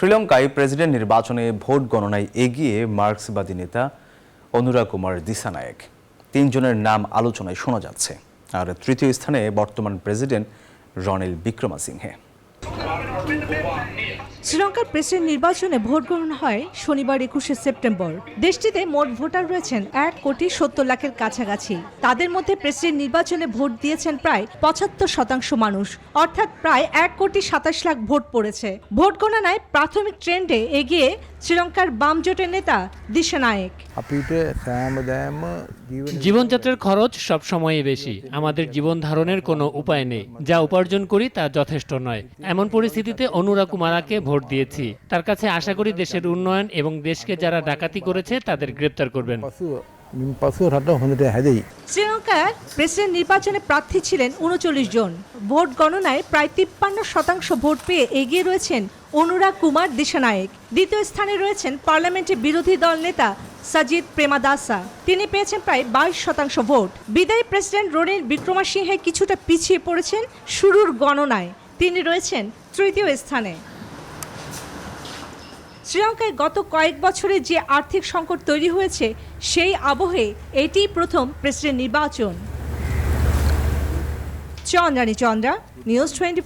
শ্রীলঙ্কায় প্রেসিডেন্ট নির্বাচনে ভোট গণনায় এগিয়ে মার্ক্সবাদী নেতা অনুরা কুমার দিসানায়েক। তিনজনের নাম আলোচনায় শোনা যাচ্ছে। আর তৃতীয় স্থানে বর্তমান প্রেসিডেন্ট রনিল বিক্রমাসিংহে। শ্রীলঙ্কার প্রেসিডেন্ট নির্বাচনে ভোট গ্রহণ হয় শনিবার একুশে সেপ্টেম্বর। দেশটিতে মোট ভোটার রয়েছেন এক কোটি সত্তর লাখের কাছাকাছি। তাদের মধ্যে প্রেসিডেন্ট নির্বাচনে ভোট দিয়েছেন প্রায় পঁচাত্তর শতাংশ মানুষ, অর্থাৎ প্রায় এক কোটি সাতাশ লাখ ভোট পড়েছে। ভোট গণনায় প্রাথমিক ট্রেন্ডে এগিয়ে শ্রীলঙ্কার বাম জোটের নেতা দিশা নায়েক। জীবনযাত্রার খরচ সবসময়ই বেশি। আমাদের জীবন ধারণের কোনো উপায় নেই। যা উপার্জন করি তা যথেষ্ট নয়। এমন পরিস্থিতি সাথে অনুরা কুমারাকে ভোট দিয়েছি। তার কাছে আশা করি দেশের উন্নয়ন এবং দেশকে যারা ডাকাতি করেছে, তাদের গ্রেপ্তার করবেন। শ্রীলঙ্কার প্রেসিডেন্ট নির্বাচনে প্রার্থী ছিলেন উনচল্লিশ জন। ভোট গণনায় প্রায় তিপ্পান্ন শতাংশ ভোট পেয়ে এগিয়ে রয়েছেন অনুরা কুমার দিশানায়ক। দ্বিতীয় স্থানে রয়েছেন পার্লামেন্টে বিরোধী দল নেতা সাজিদ প্রেমাদাসা। তিনি পেয়েছেন প্রায় বাইশ শতাংশ ভোট। বিদায়ী প্রেসিডেন্ট রনিল বিক্রমাসিংহে কিছুটা পিছিয়ে পড়েছেন শুরুর গণনায়। তিনি রয়েছেন তৃতীয় স্থানে। শ্রীলঙ্কায় গত কয়েক বছরে যে আর্থিক সংকট তৈরি হয়েছে, সেই আবহে এটি প্রথম প্রেসিডেন্ট নির্বাচন। Chandrani Chandra, news twenty